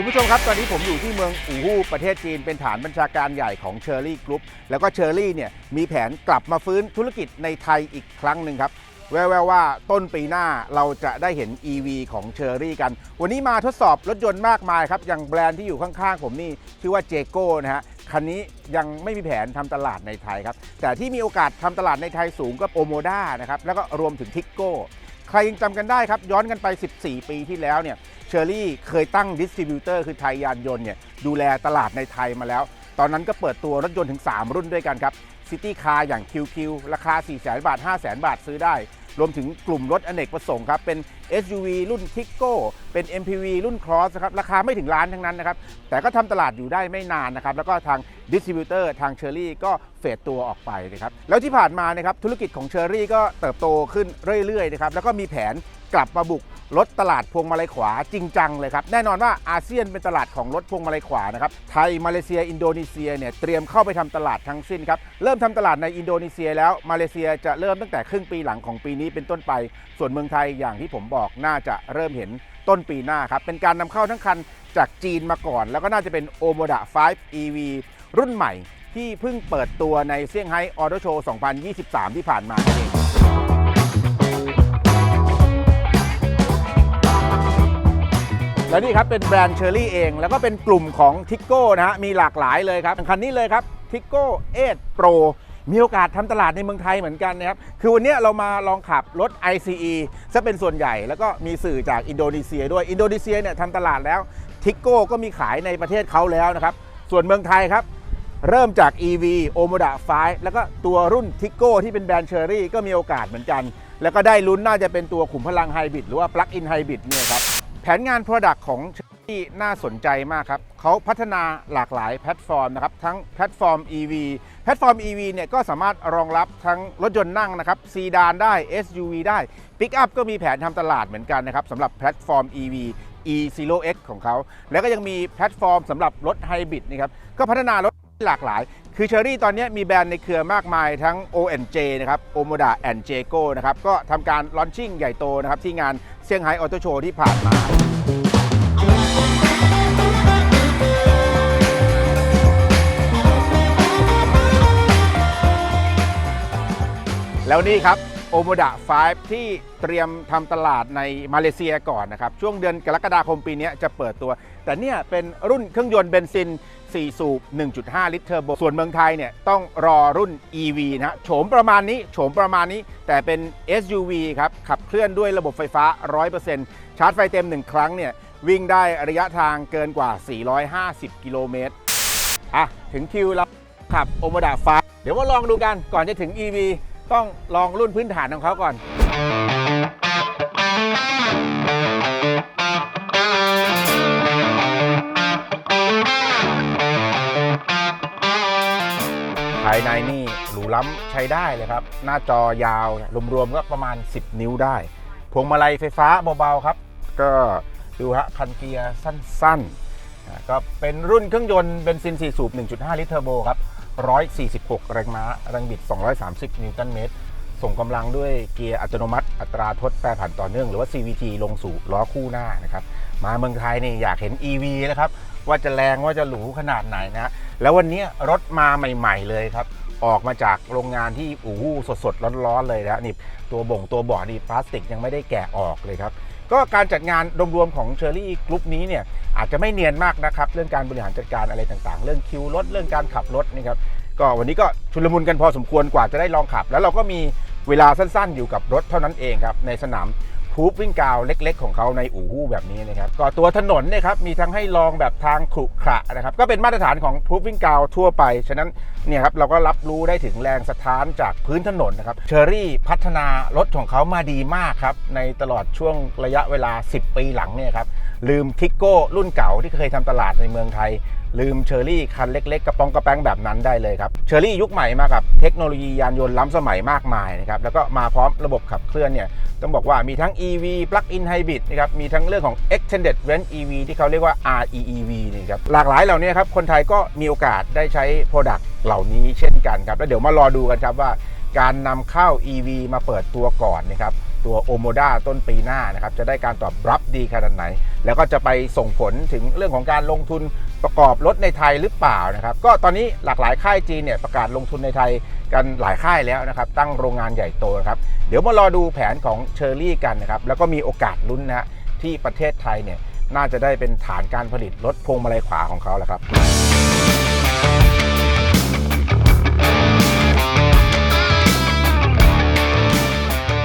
คุณผู้ชมครับ ตอนนี้ผมอยู่ที่เมืองอู่ฮู่ประเทศจีนเป็นฐานบัญชาการใหญ่ของเชอร์รี่กรุ๊ปแล้วก็เชอร์รี่เนี่ยมีแผนกลับมาฟื้นธุรกิจในไทยอีกครั้งหนึ่งครับ แววๆว่าต้นปีหน้าเราจะได้เห็น EV ของเชอร์รี่กัน วันนี้มาทดสอบรถยนต์มากมายครับ อย่างแบรนด์ที่อยู่ข้างๆ ผมนี่ ชื่อว่าเจโก้นะฮะคันนี้ยังไม่มีแผนทำตลาดในไทยครับแต่ที่มีโอกาสทำตลาดในไทยสูงก็โอโมด้านะครับแล้วก็รวมถึงทิกโก้ ใครยังจำกันได้ครับ ย้อนกันไป 14 ปีที่แล้วเนี่ยเชอรี่เคยตั้งดิสติบิวเตอร์คือไทยยานยนต์เนี่ยดูแลตลาดในไทยมาแล้ว ตอนนั้นก็เปิดตัวรถยนต์ถึง 3 รุ่นด้วยกันครับซิตี้คาร์อย่าง QQ ราคา 4 0 0 0 0 0 บาท 5 0 0 0 0 0 บาทซื้อได้ รวมถึงกลุ่มรถอเนกประสงค์ครับเป็น SUV รุ่นทิกโก้เป็น MPV รุ่น Cross นะครับราคาไม่ถึงล้านทั้งนั้นนะครับแต่ก็ทำตลาดอยู่ได้ไม่นานนะครับแล้วก็ทางดิสติบิวเตอร์ทางเชอรี่ก็เฟดตัวออกไปนะครับแล้วที่ผ่านมานะครับธุรกิจของเชอรี่ก็เติบโตขึ้นเรื่อยๆนะครับแล้วก็มีแผน กลับมาบุกรถตลาดพวงมาลัยขวาจริงจังเลยครับ แน่นอนว่าอาเซียนเป็นตลาดของรถพวงมาลัยขวานะครับไทยมาเลเซีย อินโดนีเซียเนี่ยเตรียมเข้าไปทำตลาดทั้งสิ้นครับเริ่มทำตลาดในอินโดนีเซียแล้วมาเลเซียจะเริ่มตั้งแต่ครึ่งปีหลังของปีนี้เป็นต้นไป ส่วนเมืองไทยอย่างที่ผมบอกน่าจะเริ่มเห็นต้นปีหน้าครับเป็นการนำเข้าทั้งคันจากจีนมาก่อน แล้วก็น่าจะเป็น o m o d a 5 EV รุ่นใหม่ที่เพิ่งเปิดตัวในเซี่ยงไฮ้ออโตโชว์ 2023 ที่ผ่านมาเอง และนี่ครับเป็นแบรนด์เชอรี่เอง แล้วก็เป็นกลุ่มของทิกโก้นะฮะมีหลากหลายเลยครับคันนี้เลยครับทิกโก้เอทโปรมีโอกาสทำตลาดในเมืองไทยเหมือนกันนะครับ คือวันนี้เรามาลองขับรถ ICE ซะเป็นส่วนใหญ่ แล้วก็มีสื่อจากอินโดนีเซียด้วย อินโดนีเซียเนี่ยทำตลาดแล้ว ทิกโก้ก็มีขายในประเทศเขาแล้วนะครับ ส่วนเมืองไทยครับ เริ่มจาก EV o m o d a 5แล้วก็ตัวรุ่นทิกโก้ที่เป็นแบรนด์เชอรี่ก็มีโอกาสเหมือนกัน แล้วก็ได้ลุ้นน่าจะเป็นตัวขุมพลังไฮบริดหรือว่า Plug-in Hybrid เนี่ยครับ นงาน Product ของที่น่าสนใจมากครับเขาพัฒนาหลากหลายแพลตฟอร์มนะครับทั้งแพลตฟอร์ม EV แพลตฟอร์ม EV เนี่ยก็สามารถรองรับทั้งรถยนต์นั่งนะครับซีดานได้ SUV ได้ปิกอัพก็มีแผนทำตลาดเหมือนกันนะครับสำหรับแพลตฟอร์ม EV E0X ของเขา แล้วก็ยังมีแพลตฟอร์มสำหรับรถไฮบริดนะครับก็พัฒนารถหลากหลาย คือเชอรี่ตอนนี้มีแบรนด์ในเครือมากมายทั้ง O&J นะครับ Omoda and Jago นะครับก็ทำการลอนชิ่งใหญ่โตนะครับที่งาน เซี่ยงไฮ้ออโตโชว์ที่ผ่านมา แล้วนี่ครับ โอโมดะ5ที่เตรียมทำตลาดในมาเลเซียก่อนนะครับ ช่วงเดือนกรกฎาคมปีนี้จะเปิดตัว แต่เนี่ยเป็นรุ่นเครื่องยนต์เบนซิน 4 สูบ 1.5 ลิตรเทอร์โบ ส่วนเมืองไทยเนี่ยต้องรอรุ่น EV นะโฉมประมาณนี้โฉมประมาณนี้ แต่เป็น SUV ครับ ขับเคลื่อนด้วยระบบไฟฟ้า 100%ชาร์จไฟเต็ม 1 ครั้งเนี่ยวิ่งได้ระยะทางเกินกว่า 450 กิโลเมตร อะ ถึงคิวแล้วขับโอมดาฟ้า เดี๋ยวมาลองดูกันก่อนจะถึง EV ต้องลองรุ่นพื้นฐานของเขาก่อน นนี่หรูล้ำใช้ได้เลยครับ หน้าจอยาวรวมๆก็ประมาณ 10 นิ้วได้ พวงมาลัยไฟฟ้าเบาๆครับ ก็ดูฮะคันเกียร์สั้นๆก็เป็นรุ่นเครื่องยนต์เบนซิน 4 สูบ 1.5 ลิตรเทอร์โบครับ 146 แรงม้าแรงบิด 230 นิวตันเมตร ส่งกำลังด้วยเกียร์อัตโนมัติ อัตราทดแปรผันต่อเนื่อง หรือว่า CVT ลงสู่ล้อคู่หน้านะครับ มาเมืองไทยนี่อยากเห็น EV นะครับ ว่าจะแรงว่าจะหรูขนาดไหนนะ แล้ววันนี้รถมาใหม่ ๆ เลยครับ ออกมาจากโรงงานที่อู่หู้สดๆ ร้อนๆ เลยนะนี่ตัวบ่งตัวบาะนี่พลาสติกยังไม่ได้แกะออกเลยครับ ก็การจัดงานรวมๆของเชอรี่กรุ๊ปนี้เนี่ยอาจจะไม่เนียนมากนะครับเรื่องการบริหารจัดการอะไรต่างๆ เรื่องคิวรถเรื่องการขับรถนี่ครับก็วันนี้ก็ชุลมุนกันพอสมควรกว่าจะได้ลองขับ แล้วเราก็มีเวลาสั้นๆ อยู่กับรถเท่านั้นเองครับในสนาม พูฟวิ่งกาวเล็ก ๆ ของเขาในอู่ฮู้แบบนี้นะครับก็ตัวถนนเนี่ยครับมีทั้งให้ลองแบบทางขรุขระนะครับก็เป็นมาตรฐานของพูฟวิ่งกาวทั่วไป ฉะนั้นเนี่ยครับเราก็รับรู้ได้ถึงแรงสะท้านจากพื้นถนนนะครับเชอรี่พัฒนารถของเขามาดีมากครับในตลอดช่วงระยะเวลา 10 ปีหลังเนี่ยครับลืมทิกโก้รุ่นเก่าที่เคยทำตลาดในเมืองไทย ลืมเชอรี่คันเล็กๆ กระป๋องกระแป้งแบบนั้นได้เลยครับเชอรี่ยุคใหม่มากับเทคโนโลยียานยนต์ล้ำสมัยมากมายนะครับแล้วก็มาพร้อมระบบขับเคลื่อนเนี่ยต้องบอกว่ามีทั้ง EV Plug-in Hybrid นะครับมีทั้งเรื่องของ Extended Range EV ที่เขาเรียกว่า REEV นี่ครับหลากหลายเหล่านี้ครับคนไทยก็มีโอกาสได้ใช้ Product เหล่านี้เช่นกันครับแล้วเดี๋ยวมารอดูกันครับว่าการนำเข้า EV มาเปิดตัวก่อนนะครับตตัวโอโมดาต้นปีหน้านะครับจะได้การตอบรับดีขนาดไหน แล้วก็จะไปส่งผลถึงเรื่องของการลงทุน ประกอบรถในไทยหรือเปล่านะครับ ก็ตอนนี้หลากหลายค่ายจีนเนี่ยประกาศลงทุนในไทยกันหลายค่ายแล้วนะครับ ตั้งโรงงานใหญ่โตนะครับ เดี๋ยวมารอดูแผนของเชอรี่กันนะครับ แล้วก็มีโอกาสลุ้นนะฮะที่ประเทศไทยเนี่ยน่าจะได้เป็นฐานการผลิตรถพวงมาลัยขวาของเขาแหละครับ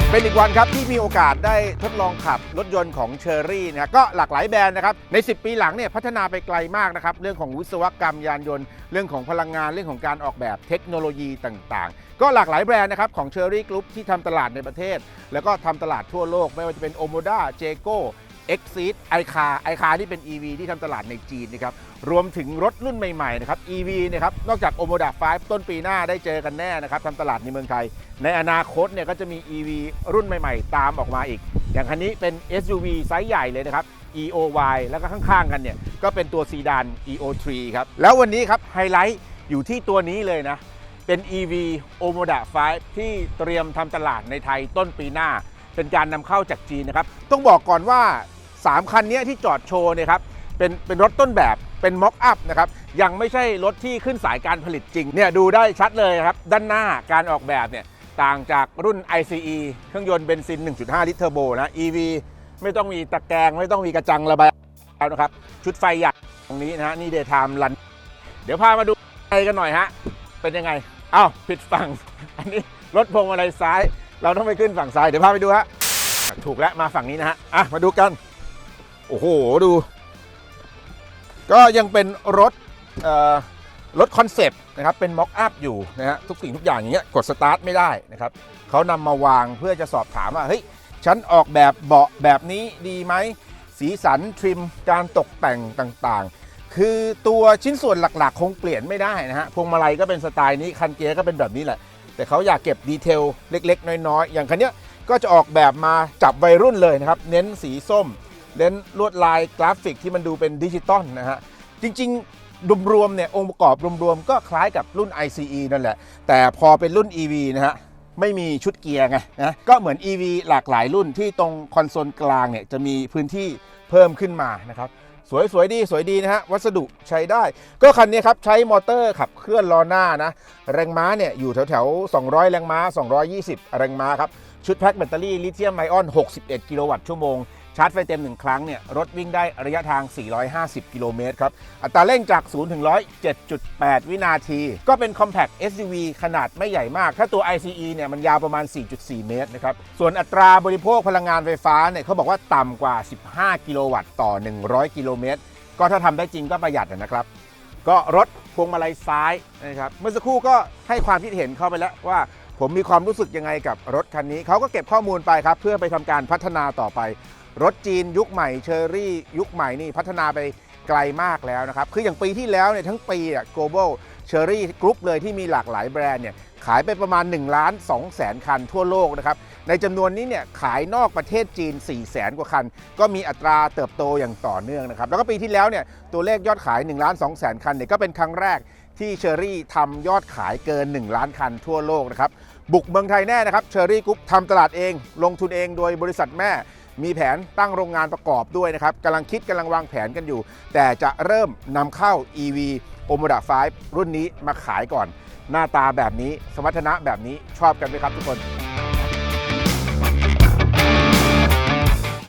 เป็นอีกวันครับ ที่มีโอกาสได้ทดลองขับรถยนต์ของเชอรี่นะก็หลากหลายแบรนด์นะครับใน 10 ปีหลังเนี่ยพัฒนาไปไกลมากนะครับเรื่องของวิศวกรรมยานยนต์ เรื่องของพลังงานเรื่องของการออกแบบเทคโนโลยีต่างๆ ก็หลากหลายแบรนด์นะครับของเชอรี่กรุ๊ปที่ทำตลาดในประเทศ แล้วก็ทำตลาดทั่วโลก ไม่ว่าจะเป็นโอโมดาเจโก้ เอ็กซีดไอคาไอคาที่เป็น EV ที่ทำตลาดในจีนนะครับรวมถึงรถรุ่นใหม่ๆนะครับ EV นะครับนอกจากโอโมดา5ต้นปีหน้าได้เจอกันแน่นะครับทำตลาดในเมืองไทย ในอนาคตเนี่ยก็จะมี EV รุ่นใหม่ๆ ตามออกมาอีก อย่างคันนี้เป็น SUV ไซส์ใหญ่เลยนะครับ EOY แล้วก็ข้างๆกันเนี่ยก็เป็นตัวซีดาน EO3 ครับแล้ววันนี้ครับไฮไลท์อยู่ที่ตัวนี้เลยนะเป็น EV Omoda 5 ที่เตรียมทำตลาดในไทยต้นปีหน้า เป็นการนำเข้าจากจีนนะครับ ต้องบอกก่อนว่า 3 คันนี้ที่จอดโชว์เนี่ยครับเป็นเป็นรถต้นแบบเป็นม็อกอัพนะครับยังไม่ใช่รถที่ขึ้นสายการผลิตจริงเนี่ยดูได้ชัดเลยครับ ด้านหน้าการออกแบบเนี่ยต่างจากรุ่น ICE เครื่องยนต์เบนซิน 1.5 ลิตรเทอร์โบนะ EV ไม่ต้องมีตะแกรงไม่ต้องมีกระจังระบายอากาศนะครับ ชุดไฟหยักตรงนี้นะฮะนี่เดย์ไทม์รัน เดี๋ยวพามาดูอะไรกันหน่อยฮะ เป็นยังไงอ้าวผิดฝั่ง อันนี้รถพวงมาลัยซ้าย เราต้องไปขึ้นฝั่งซ้าย เดี๋ยวพาไปดูฮะ ถูกแล้วมาฝั่งนี้นะฮะ อะ มาดูกัน โอ้โห ดู ก็ยังเป็นรถเอ่อรถคอนเซปต์นะครับ เป็นม็อกอัพอยู่นะฮะ ทุกสิ่งทุกอย่างอย่างเงี้ย กดสตาร์ทไม่ได้นะครับ เขานำมาวางเพื่อจะสอบถามว่า เฮ้ย ฉันออกแบบเบาะแบบนี้ดีไหม สีสันทริม การตกแต่งต่างๆ คือตัวชิ้นส่วนหลักๆ คงเปลี่ยนไม่ได้นะฮะ พวงมาลัยก็เป็นสไตล์นี้ คันเกียร์ก็เป็นแบบนี้แหละ แต่เขาอยากเก็บดีเทลเล็ก ๆ น้อยๆอย่างคันเนี้ยก็จะออกแบบมาจับวัยรุ่นเลยนะครับ เน้นสีส้ม เน้นลวดลายกราฟิกที่มันดูเป็นดิจิตอลนะฮะ จริงๆรวมๆเนี่ยองค์ประกอบรวมๆก็คล้ายกับรุ่น ICE นั่นแหละ แต่พอเป็นรุ่น EV นะฮะไม่มีชุดเกียร์ไงนะก็เหมือน EV หลากหลายรุ่นที่ตรงคอนโซลกลางเนี่ยจะมีพื้นที่เพิ่มขึ้นมานะครับ วยสวยดีสวยดีนะฮะวัสดุใช้ได้ ก็คันนี้ครับใช้มอเตอร์ขับเคลื่อนล้อหน้านะ แรงม้าเนี่ยอยู่แถวแถวๆ200 แรงม้า 220 แรงม้าครับ ชุดแพ็คแบตเตอรี่ลิเธียมไอออน 61 กิโลวัตต์ชั่วโมง ชาร์จไฟเต็ม 1 ครั้งเนี่ยรถวิ่งได้ระยะทาง 450 กิโลเมตรครับ อัตราเร่งจาก 0 ถึง 100 7.8 วินาที ก็เป็น Compact SUV ขนาดไม่ใหญ่มาก ถ้าตัว ICE เนี่ยมันยาวประมาณ 4.4 เมตรนะครับ ส่วนอัตราบริโภคพลังงานไฟฟ้าเนี่ยเขาบอกว่าต่ำกว่า 15 กิโลวัตต์ต่อ 100 กิโลเมตร ก็ถ้าทำได้จริงก็ประหยัดนะครับก็รถพวงมาลัยซ้ายนะครับเมื่อสักครู่ก็ให้ความคิดเห็นเข้าไปแล้วว่า ผมมีความรู้สึกยังไงกับรถคันนี้เขาก็เก็บข้อมูลไปครับ เพื่อไปทำการพัฒนาต่อไป รถจีนยุคใหม่เชอรี่ ยุคใหม่นี่พัฒนาไปไกลมากแล้วนะครับ คืออย่างปีที่แล้วเนี่ยทั้งปีอะ global cherry group เลยที่มีหลากหลายแบรนด์เนี่ยขายไปประมาณ1ล้าน2แสนคันทั่วโลกนะครับ ในจำนวนนี้เนี่ยขายนอกประเทศจีน 4 0 0แสนกว่าคัน ก็มีอัตราเติบโตอย่างต่อเนื่องนะครับ แล้วก็ปีที่แล้วเนี่ยตัวเลขยอดขาย1ล้าน2แสนคันเนี่ยก็เป็นครั้งแรกที่เชอรี่ทำยอดขายเกิน 1 ล้านคันทั่วโลกนะครับ บุกเมืองไทยแน่นะครับเชอรี่กรุ๊ปทำตลาดเอง ลงทุนเองโดยบริษัทแม่ มีแผนตั้งโรงงานประกอบด้วยนะครับกำลังคิดกำลังวางแผนกันอยู่ แต่จะเริ่มนำเข้า EV o m o d a 5รุ่นนี้มาขายก่อน หน้าตาแบบนี้สมรรถนะแบบนี้ชอบกันไหมครับทุกคน